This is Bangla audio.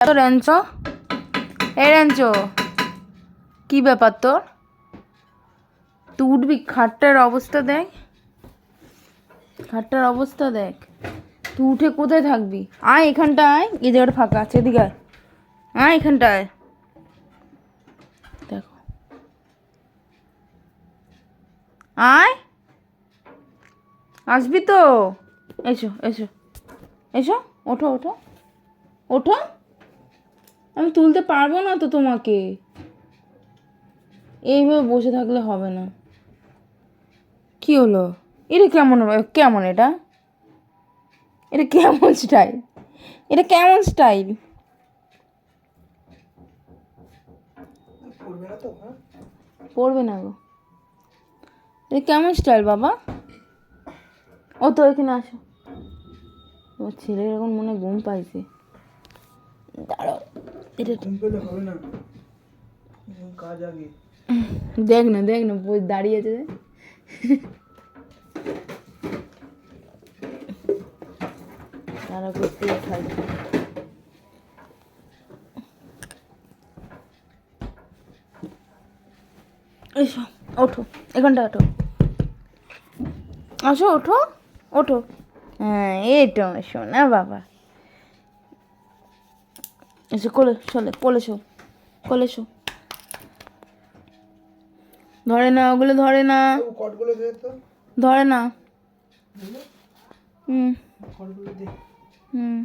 রেঞ্চো? এই রেঞ্চো, কি ব্যাপার তোর? তুই উঠবি? খাটটার অবস্থা দেখ। খাটটার অবস্থা দেখ। তুই উঠে কোথায় থাকবি? আয় এখানটা আয়। এই জায়গাটা ফাঁকা আছে, এদিকে আয়। আয় এখানটায়। দেখো। আয়। আসবি তো? এসো এসো। এসো, ওঠো ওঠো। ওঠো। আমি তুলতে পারব না তো তোমাকে। এইভাবে বসে থাকলে হবে না। কি হলো? এটা কেমন কেমন এটা? এটা কেমন স্টাইল এটা কেমন স্টাইল পড়বে না তো হ্যাঁ? পড়বে না গো। এটা কেমন স্টাইল বাবা? ও তো এখানে আসো। তোমার ছেলের এখন মনে ঘুম পাইছে। দাঁড়াও। এটা হবে না। কাজ আগে। দেখ না দেখ না বই দাঁড়িয়ে আছে দেখ। তারা করতে খাই এসো ওঠো এখানটা ওঠো। আসো ওঠো ওঠো। হ্যাঁ এই তো শোনা বাবা। এসো কোলে চলে কোলে শো কোলে শো ধরে না ওগুলো ধরে না। ধরে না। হুম। হুম।